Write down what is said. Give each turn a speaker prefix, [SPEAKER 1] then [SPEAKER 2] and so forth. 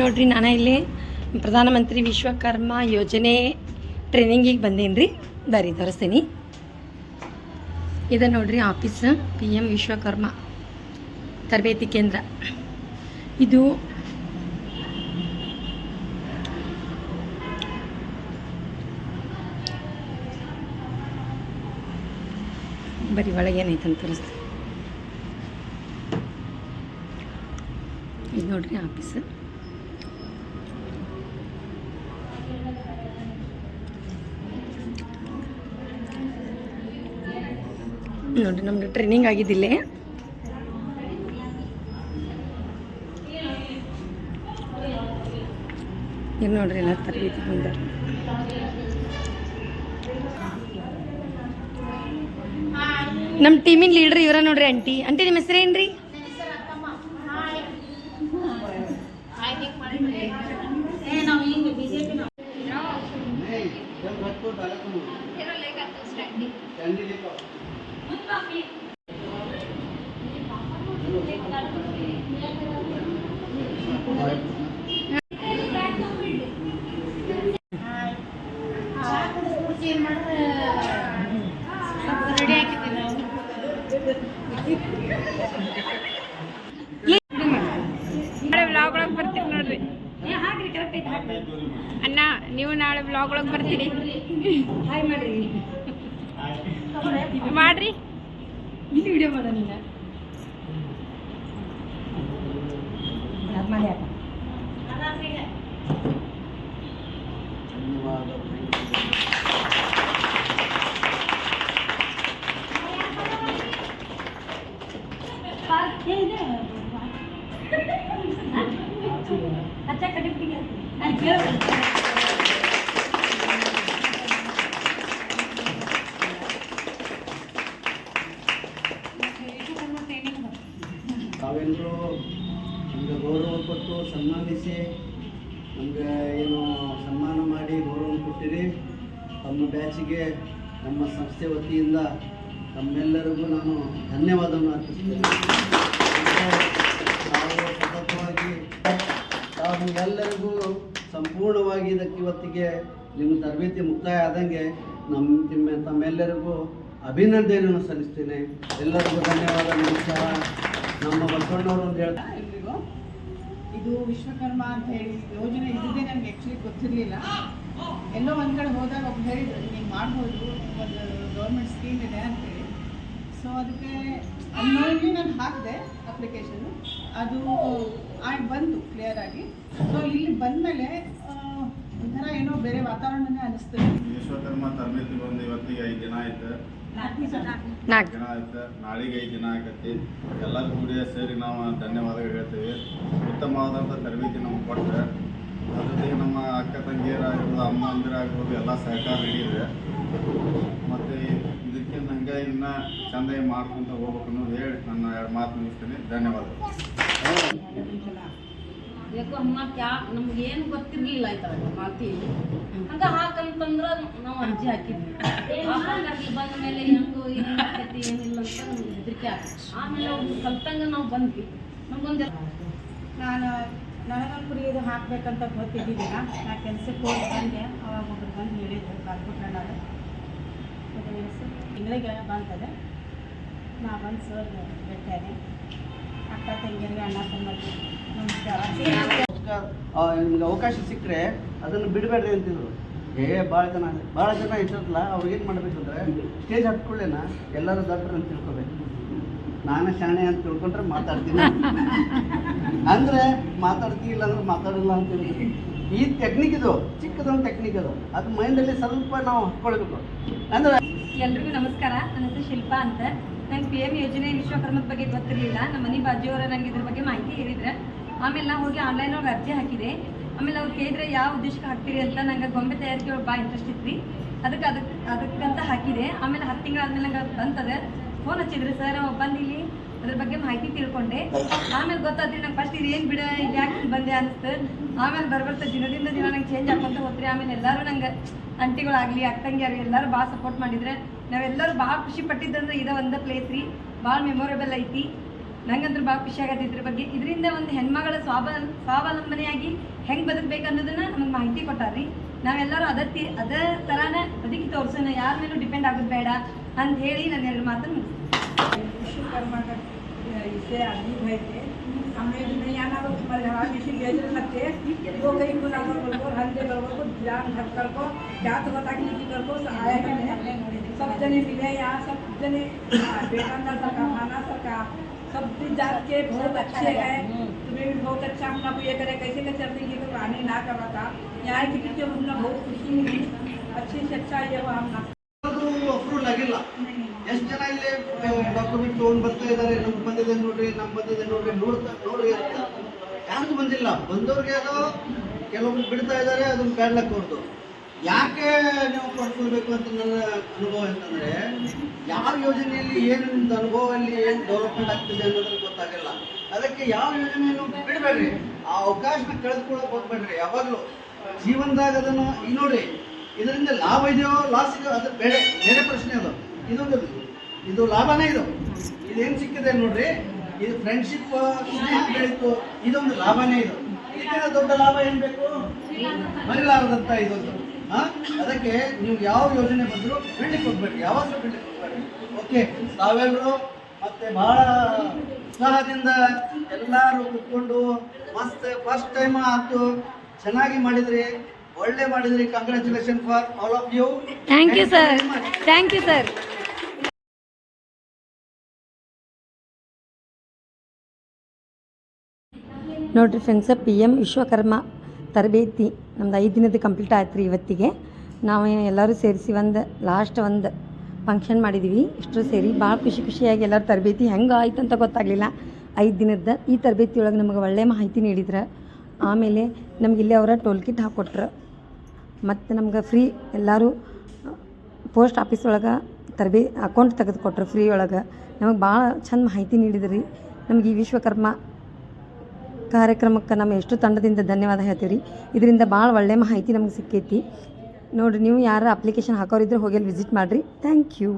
[SPEAKER 1] ನೋಡ್ರಿ, ನಾನು ಇಲ್ಲಿ ಪ್ರಧಾನಮಂತ್ರಿ ವಿಶ್ವಕರ್ಮ ಯೋಜನೆ ಟ್ರೈನಿಂಗಿಗೆ ಬಂದೇನು ರೀ ಬರ್ರಿ, ತೋರಿಸ್ತೀನಿ. ಇದು ನೋಡ್ರಿ, ಆಫೀಸ್ ಪಿ ಎಂ ವಿಶ್ವಕರ್ಮ ತರಬೇತಿ ಕೇಂದ್ರ. ಇದು ಬರೀ ಒಳಗೆ ಏನೈತಂತ ತೋರಿಸ್ತೀನಿ. ಇದು ನೋಡ್ರಿ, ಆಫೀಸ್. ನೋಡ್ರಿ ನಮ್ದು ಟ್ರೈನಿಂಗ್ ಆಗಿದ್ದಿಲ್ಲೇ ಏನು ನೋಡ್ರಿ ಎಲ್ಲ ತರಬೇತಿ ಬಂದಾರ ನಮ್ಮ ಟೀಮಿನ ಲೀಡ್ರ್ ಇವರ ನೋಡ್ರಿ ಆಂಟಿ. ಆಂಟಿ ನಿಮ್ಮ ಹೆಸರು
[SPEAKER 2] ಅಣ್ಣ ನೀವು ನಾಳೆ ವ್ಲಾಗ್ ಒಳಗೆ ಬರ್ತೀರಿ
[SPEAKER 1] ಹಾಯ್ ಮಾಡ್ರಿ
[SPEAKER 2] ಮಾಡ್ರಿ
[SPEAKER 1] ಇಲ್ಲಿ ವಿಡಿಯೋ ಮಾಡೋಣ ಈಗ ಆದ್ಮೇಲೆ ಯಾಕೆ
[SPEAKER 3] ತಾವೆಲ್ಲರೂ ನಮಗೆ ಗೌರವ ಕೊಟ್ಟು ಸನ್ಮಾನಿಸಿ, ನಮಗೆ ಏನು ಸನ್ಮಾನ ಮಾಡಿ ಗೌರವ ಕೊಟ್ಟಿರಿ. ತಮ್ಮ ಬ್ಯಾಚಿಗೆ, ನಮ್ಮ ಸಂಸ್ಥೆ ವತಿಯಿಂದ ತಮ್ಮೆಲ್ಲರಿಗೂ ನಾನು ಧನ್ಯವಾದವನ್ನು ಅರ್ಪಿಸ್ತೇನೆ ತಾವು ಎಲ್ಲರಿಗೂ ಸಂಪೂರ್ಣವಾಗಿ ಇದಕ್ಕೆ ಇವತ್ತಿಗೆ ನಿಮ್ಮ ತರಬೇತಿ ಮುಕ್ತಾಯ ಆದಂಗೆ ನಮ್ಮ ನಿಮ್ಮ ತಮ್ಮೆಲ್ಲರಿಗೂ ಅಭಿನಂದನೆಯನ್ನು ಸಲ್ಲಿಸ್ತೇನೆ. ಎಲ್ಲರಿಗೂ ಧನ್ಯವಾದ. ನಮಸ್ಕಾರ. ನಮ್ಮ ಬಸವಣ್ಣವರು ಅಂತ ಹೇಳ್ತಾರೆ
[SPEAKER 4] ಇದು ವಿಶ್ವಕರ್ಮ ಅಂತ ಹೇಳಿ ಯೋಜನೆ ಇದ್ದಿದ್ದೇ ನನಗೆ ಆ್ಯಕ್ಚುಲಿ ಗೊತ್ತಿರಲಿಲ್ಲ. ಎಲ್ಲೋ ಒಂದು ಕಡೆ ಹೋದಾಗ ಒಬ್ಬ ಹೇಳಿದ್ರು ನೀವು ಮಾಡ್ಬೋದು. ಒಂದು ಗೌರ್ಮೆಂಟ್ ಸ್ಕೀಮ್ ಇದೆ ಅಂತೇಳಿ ಸೊ ಅದಕ್ಕೆ ಅನ್ನೋಗಿ ನಾನು ಹಾಕಿದೆ. ಅದು ಆಗಿ ಬಂತು ಕ್ಲಿಯರ್ ಆಗಿ. ಸೊ ಇಲ್ಲಿ ಬಂದಮೇಲೆ ಒಂಥರ ಏನೋ ಬೇರೆ ವಾತಾವರಣನೇ ಅನಿಸ್ತದೆ
[SPEAKER 5] ವಿಶ್ವಕರ್ಮ ತರಬೇತಿ ಬಂದು ಇವತ್ತಿಗೆ ಐದು ದಿನ ಆಯ್ತು.
[SPEAKER 1] ನಾಲ್ಕು
[SPEAKER 5] ದಿನ ಆಯ್ತು. ನಾಳೆಗೆ ಐದು ದಿನ ಆಗತ್ತೆ. ಎಲ್ಲ ಕೂಡಿ ಸೇರಿ ನಾವು ಧನ್ಯವಾದಗಳು ಹೇಳ್ತೀವಿ. ಉತ್ತಮವಾದಂಥ ತರಬೇತಿ ನಮ್ಗೆ ಕೊಟ್ಟರೆ ಅದ್ರ ಜೊತೆಗೆ ನಮ್ಮ ಅಕ್ಕ ತಂಗಿಯರಾಗಿರ್ಬೋದು ಅಮ್ಮ ಅಂದಿರಾಗಿರ್ಬೋದು ಎಲ್ಲ ಸಹಕಾರ ನೀಡಿದೆ ಮತ್ತು ಇದಕ್ಕೆ ನಂಗೆ ಇನ್ನು ಚೆಂದಾಗಿ ಮಾಡ್ಕೊಂತ ಹೋಗ್ಬೇಕು ಅನ್ನೋದು ಹೇಳಿ ನನ್ನ ಎರಡು ಮಾತು ಮುಗಿಸ್ತೀನಿ. ಧನ್ಯವಾದಗಳು.
[SPEAKER 6] ಯಾಕೋ ಮತ್ತೆ ಯಾ ನಮ್ಗೆ ಏನು ಗೊತ್ತಿರ್ಲಿಲ್ಲ ಆಯ್ತಲ್ಲ ಮಾತಿ ಹಂಗ ಹಾಕಂತಂದ್ರ ನಾವು ಅರ್ಜಿ ಹಾಕಿದ್ವಿ. ಹಾಗಾಗಿ ಬಂದ ಮೇಲೆ ಹೆಂಗು, ಏನು ಆಕೈತಿ, ಏನಿಲ್ಲ ಅಂತ ನಮ್ಗೆ ಹೆದರಿಕೆ ಆಗ್ತದೆ ಆಮೇಲೆ ಅವ್ರು ಕಲ್ತಂಗ ನಾವು ಬಂದ್ವಿ. ನಮ್ಗೊಂದು
[SPEAKER 4] ನಾನು ನನಗೊಂದು ಇದು ಹಾಕ್ಬೇಕಂತ ಗೊತ್ತಿದ್ದಿದ್ದಿಲ್ಲ. ನಾ ಕೆಲಸಕ್ಕೆ ಹೋಗಿ ಬಂದೆ. ಅವಾಗ ಒಬ್ರು ಬಂದು ಹೇಳಿದ್ರು ಕಾರ್ಪೊರೇಟರ್ ತಿಂಗಳಿಗೆ ಬಂತದೆ. ನಾ ಬಂದು ಸರ್ ಭೇಟಿಯಾದೆ. ನಮಸ್ಕಾರ.
[SPEAKER 3] ನಿಮ್ಗೆ ಅವಕಾಶ ಸಿಕ್ಕರೆ ಅದನ್ನು ಬಿಡಬೇಡ್ರಿ ಅಂತಿದ್ರು. ಏ ಭಾಳ ಜನ ಭಾಳ ಜನ ಇರ್ತಲ್ಲ ಅವ್ರಿಗೆ ಏನು ಮಾಡಬೇಕು ಅಂದರೆ ಸ್ಟೇಜ್ ಹತ್ಕೊಳ್ಳೇನ ಎಲ್ಲರೂ ದೊಡ್ಡರು ಅಂತ ತಿಳ್ಕೊಬೇಕು. ನಾನು ಶಾಣೆ ಅಂತ ತಿಳ್ಕೊಂಡ್ರೆ ಮಾತಾಡ್ತೀನಿ. ಅಂದರೆ ಮಾತಾಡ್ತೀಯಿಲ್ಲ ಅಂದ್ರೆ ಮಾತಾಡಲ್ಲ ಅಂತ ಈ ಟೆಕ್ನಿಕ್ ಇದು, ಚಿಕ್ಕದೊಂದು ಟೆಕ್ನಿಕ್ ಅದು. ಅದು ಮೈಂಡಲ್ಲಿ ಸ್ವಲ್ಪ ನಾವು ಹತ್ಕೊಳ್ಬೇಕು ಅಂದರೆ
[SPEAKER 1] ಎಲ್ರಿಗೂ ನಮಸ್ಕಾರ. ನನ್ನ ಹೆಸರು ಶಿಲ್ಪಾ ಅಂತ. ನಂಗೆ ಪಿ ಎಂ ಯೋಜನೆ ವಿಶ್ವಕರ್ಮದ ಬಗ್ಗೆ ಗೊತ್ತಿರಲಿಲ್ಲ. ನಮ್ಮ ಮನೆ ಬಾಜಿಯವರು ನಂಗೆ ಇದ್ರ ಬಗ್ಗೆ ಮಾಹಿತಿ ಹೇಳಿದ್ರೆ. ಆಮೇಲೆ ನಾವು ಹೋಗಿ ಆನ್ಲೈನ್ ಒಳಗೆ ಅರ್ಜಿ ಹಾಕಿದೆ. ಆಮೇಲೆ ಅವ್ರು ಕೇಳಿದ್ರೆ ಯಾವ ಉದ್ದೇಶಕ್ಕೆ ಹಾಕ್ತೀರಿ ಅಂತ ನಂಗೆ ಗೊಂಬೆ ತಯಾರಿಕೆ ಒಳಗೆ ಭಾಳ ಇಂಟ್ರೆಸ್ಟ್ ಇತ್ತು ಅದಕ್ಕೆ ಅದಕ್ಕೆ ಅದಕ್ಕಂತ ಹಾಕಿದೆ. ಆಮೇಲೆ ಹತ್ತು ತಿಂಗಳಾದ್ಮೇಲೆ ನಂಗೆ ಬಂತದೆ. ಫೋನ್ ಹಚ್ಚಿದ್ರು. ಸರ್ ಬಂದು ಇಲ್ಲಿ ಅದ್ರ ಬಗ್ಗೆ ಮಾಹಿತಿ ತಿಳ್ಕೊಂಡೆ. ಆಮೇಲೆ ಗೊತ್ತಾದ್ರಿ ನಂಗೆ ಫಸ್ಟ್ ಇದು ಏನು ಬಿಡ ಯಾಕೆ ಬಂದೆ ಅನಿಸ್ತು ಆಮೇಲೆ ಬರ್ಬರ್ತಾ ದಿನದಿಂದ ದಿನ ನಂಗೆ ಚೇಂಜ್ ಆಗ್ಕೊಂತ ಹೋತ್ರಿ. ಆಮೇಲೆ ಎಲ್ಲರೂ ನಂಗೆ ಅಂಟಿಗಳಾಗಲಿ ಆಗಲಿ ಎಲ್ಲರೂ ಭಾಳ ಸಪೋರ್ಟ್ ಮಾಡಿದ್ರೆ ನಾವೆಲ್ಲರೂ ಭಾಳ ಖುಷಿ ಪಟ್ಟಿದ್ದಂದ್ರೆ ಇದ ಒಂದೇ ಪ್ಲೇಸ್ ರೀ ಭಾಳ ಮೆಮೊರೇಬಲ್ ಐತಿ
[SPEAKER 7] ನಂಗಂತೂ ಭಾಳ ಖುಷಿ ಆಗತ್ತೆ ಇದ್ರ ಬಗ್ಗೆ ಇದರಿಂದ ಒಂದು ಹೆಣ್ಮಗಳ ಸ್ವಾವ ಸ್ವಾವಲಂಬನೆಯಾಗಿ ಹೆಂಗೆ ಬದುಕಬೇಕು ಅನ್ನೋದನ್ನ ನಮಗೆ ಮಾಹಿತಿ ಕೊಟ್ಟಾರ್ರಿ ನಾವೆಲ್ಲರೂ ಅದ ತಿ ಅದ ಥರಾನ ಬದುಕಿ ತೋರ್ಸೋಣ ಯಾರ ಮೇಲೂ ಡಿಪೆಂಡ್ ಆಗೋದು ಬೇಡ ಅಂತ ಹೇಳಿ ನಾನು ಎರಡು ಮಾತನ್ನು ಮುಗಿಸ್ತೀನಿ
[SPEAKER 8] विश्वकर्मा का इसे आदमी भाई थे हमें भी नहीं आना तो तुम्हारे घर आगे से भेज सकते वो कहीं को नागर कर को हंदे कर को ध्यान धर कर को क्या तो बता कि नहीं कर को आया कि नहीं सब जने मिले यहाँ सब जने बेटानदार सरकार खाना सरकार सब भी जात के बहुत अच्छे हैं तुम्हें भी बहुत अच्छा हम लोग ये करे कैसे कैसे चलते ये तो आने ना कर था यहाँ के पीछे हम लोग बहुत खुशी मिली अच्छे से अच्छा ये वो हम ना
[SPEAKER 3] ಅದು ಅಪ್ರೂವಲ್ ಆಗಿಲ್ಲ ಎಷ್ಟು ಜನ ಇಲ್ಲಿ ಡಾಕ್ಯುಮೆಂಟ್ ತೊಗೊಂಡು ಬರ್ತಾ ಇದ್ದಾರೆ ನಮ್ಗೆ ಬಂದಿದೆ ನೋಡ್ರಿ ನಮ್ಗೆ ಬಂದಿದೆ ನೋಡ್ರಿ ನೋಡ್ತಾ ನೋಡ್ರಿ ಅಂತ ಯಾರಿಗೂ ಬಂದಿಲ್ಲ ಬಂದವ್ರಿಗೆ ಅದು ಕೆಲವೊಬ್ರು ಬಿಡ್ತಾ ಇದ್ದಾರೆ ಅದನ್ನ ಬ್ಯಾಡ್ಲಕ್ ಅವ್ರದ್ದು ಯಾಕೆ ನೀವು ಪಡ್ಕೊಳ್ಬೇಕು ಅಂತ ನನ್ನ ಅನುಭವ ಅಂತಂದ್ರೆ, ಯಾವ ಯೋಜನೆಯಲ್ಲಿ ಏನು ನಿಮ್ದು ಅನುಭವದಲ್ಲಿ ಏನು ಡೆವಲಪ್ಮೆಂಟ್ ಆಗ್ತಿದೆ ಅನ್ನೋದನ್ನ ಗೊತ್ತಾಗಲ್ಲ. ಅದಕ್ಕೆ ಯಾವ ಯೋಜನೆಯನ್ನು ಬಿಡಬೇಡ್ರಿ. ಆ ಅವಕಾಶ ಕಳೆದುಕೊಳ್ಳೋಕೆ ಹೋಗ್ಬೇಡ್ರಿ. ಯಾವಾಗಲೂ ಜೀವನದಾಗ ಅದನ್ನು ಈಗ ನೋಡ್ರಿ ಇದರಿಂದ ಲಾಭ ಇದೆಯೋ ಲಾಸ್ ಇದೆಯೋ, ಅದು ಬೇರೆ ಬೇರೆ ಪ್ರಶ್ನೆ ಅದು. ಇದೊಂದು, ಇದು ಲಾಭನೇ ಇದು. ಇದೇನು ಸಿಕ್ಕಿದೆ ನೋಡ್ರಿ. ಇದು ಫ್ರೆಂಡ್ಶಿಪ್ ಬೆಳೀತು. ಇದೊಂದು ಲಾಭನೇ ಇದು. ಇದಕ್ಕಿಂತ ದೊಡ್ಡ ಲಾಭ ಏನು ಬೇಕು? ಮರಿಲಾರದಂತ ಇದೊಂದು. ಅದಕ್ಕೆ ನೀವು ಯಾವ ಯೋಜನೆ ಬಂದರೂ ಬಿಡ್ಲಿಕ್ಕೆ ಹೋಗ್ಬೇಡಿ ಯಾವಾಗಲೂ ಬಿಡ್ಲಿಕ್ಕೆ ಹೋಗ್ಬೇಡಿ ಓಕೆ ನಾವೆಲ್ಲರೂ ಮತ್ತೆ ಬಹಳ ಉತ್ಸಾಹದಿಂದ ಎಲ್ಲರೂ ಕೂತ್ಕೊಂಡು ಮಸ್ತ್ ಫಸ್ಟ್ ಟೈಮ್ ಆಯ್ತು. ಚೆನ್ನಾಗಿ ಮಾಡಿದ್ರಿ. ಒಳ್ಳೆ ಮಾಡಿದ್ರಿ. Congratulation for all of you
[SPEAKER 7] thank you sir thank you sir ನೋಡ್ರಿ ಫ್ರೆಂಡ್ಸ ಪಿ ಎಂ ವಿಶ್ವಕರ್ಮ ತರಬೇತಿ ನಮ್ದು ಐದು ದಿನದ ಕಂಪ್ಲೀಟ್ ಆಯ್ತು ರೀ ಇವತ್ತಿಗೆ. ನಾವು ಎಲ್ಲರೂ ಸೇರಿಸಿ ಒಂದು ಲಾಸ್ಟ್ ಒಂದು ಫಂಕ್ಷನ್ ಮಾಡಿದ್ವಿ. ಇಷ್ಟು ಸೇರಿ ಭಾಳ ಖುಷಿ ಖುಷಿಯಾಗಿ ಎಲ್ಲರೂ ತರಬೇತಿ ಹೆಂಗೆ ಆಯ್ತು ಅಂತ ಗೊತ್ತಾಗಲಿಲ್ಲ. ಐದು ದಿನದ ಈ ತರಬೇತಿ ಒಳಗೆ ನಮಗೆ ಒಳ್ಳೆಯ ಮಾಹಿತಿ ನೀಡಿದ್ರು. ಆಮೇಲೆ ನಮ್ಗೆ ಇಲ್ಲಿ ಅವರ ಟೋಲ್ ಕಿಟ್ ಹಾಕ್ಕೊಟ್ರು ಮತ್ತು ನಮ್ಗೆ ಫ್ರೀ ಎಲ್ಲರೂ ಪೋಸ್ಟ್ ಆಫೀಸ್ ಒಳಗೆ ತರಬೇ ಅಕೌಂಟ್ ತೆಗೆದುಕೊಟ್ರು ಫ್ರೀ ಒಳಗೆ. ನಮಗೆ ಭಾಳ ಚಂದ ಮಾಹಿತಿ ನೀಡಿದ್ರಿ. ನಮಗೆ ಈ ವಿಶ್ವಕರ್ಮ ಕಾರ್ಯಕ್ರಮಕ್ಕೆ ನಮ್ಮ ಎಷ್ಟು ತಂಡದಿಂದ ಧನ್ಯವಾದ ಹೇಳ್ತೀವಿ ರೀ ಇದರಿಂದ ಭಾಳ ಒಳ್ಳೆಯ ಮಾಹಿತಿ ನಮ್ಗೆ ಸಿಕ್ಕೈತಿ. ನೋಡಿರಿ, ನೀವು ಯಾರು ಅಪ್ಲಿಕೇಶನ್ ಹಾಕೋರಿದ್ರೆ ಹೋಗಿ ಅಲ್ಲಿ ವಿಸಿಟ್ ಮಾಡಿರಿ. Thank you